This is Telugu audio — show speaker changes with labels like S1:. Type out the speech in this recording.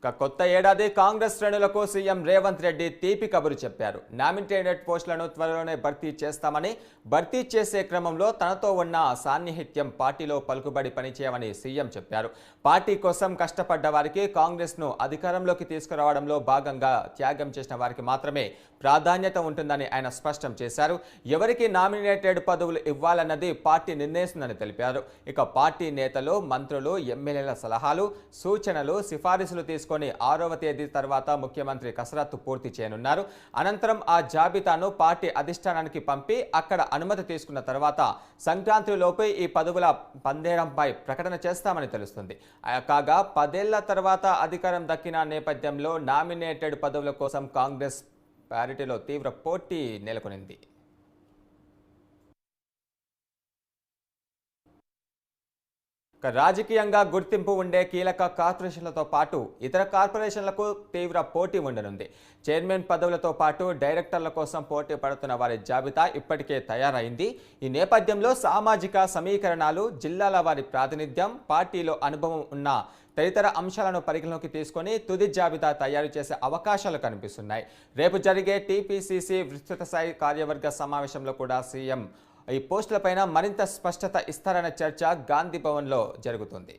S1: ఇక కొత్త ఏడాది కాంగ్రెస్ శ్రేణులకు సీఎం రేవంత్ రెడ్డి తీపి కబురు చెప్పారు. నామినేటెడ్ పోస్టులను త్వరలోనే భర్తీ చేస్తామని భర్తీ చేసే క్రమంలో తనతో ఉన్న సాన్నిహిత్యం పార్టీలో పలుకుబడి పనిచేయమని సీఎం చెప్పారు. పార్టీ కోసం కష్టపడ్డ వారికి కాంగ్రెస్ను అధికారంలోకి తీసుకురావడంలో భాగంగా త్యాగం చేసిన వారికి మాత్రమే ప్రాధాన్యత ఉంటుందని ఆయన స్పష్టం చేశారు. ఎవరికి నామినేటెడ్ పదవులు ఇవ్వాలన్నది పార్టీ నిర్ణయిస్తుందని తెలిపారు. ఇక పార్టీ నేతలు మంత్రులు ఎమ్మెల్యేల సలహాలు సూచనలు సిఫారసులు తీసుకొని ఆరవ తేదీ తర్వాత ముఖ్యమంత్రి కసరత్తు పూర్తి చేయనున్నారు. అనంతరం ఆ జాబితాను పార్టీ అధిష్టానానికి పంపి అక్కడ అనుమతి తీసుకున్న తర్వాత సంక్రాంతిలోపే ఈ పదవుల పందేరంపై ప్రకటన చేస్తామని తెలుస్తుంది. కాగా పదేళ్ళ తర్వాత అధికారం దక్కిన నేపథ్యంలో నామినేటెడ్ పదవుల కోసం కాంగ్రెస్ పారిటీలో తీవ్ర పోటీ నెలకొనింది. రాజకీయంగా గుర్తింపు ఉండే కీలక కార్పొరేషన్లతో పాటు ఇతర కార్పొరేషన్లకు తీవ్ర పోటీ ఉండనుంది. చైర్మన్ పదవులతో పాటు డైరెక్టర్ల కోసం పోటీ పడుతున్న వారి జాబితా ఇప్పటికే తయారైంది. ఈ నేపథ్యంలో సామాజిక సమీకరణాలు జిల్లాల వారి ప్రాతినిధ్యం పార్టీలో అనుభవం ఉన్న తదితర అంశాలను పరిగణలోకి తీసుకొని తుది జాబితా తయారు చేసే అవకాశాలు కనిపిస్తున్నాయి. రేపు జరిగే టీపీసీసీ విస్తృత స్థాయి కార్యవర్గ సమావేశంలో కూడా సీఎం ఈ పోస్టులపైన మరింత స్పష్టత ఇస్తారన్న చర్చ గాంధీ భవన్లో జరుగుతుంది.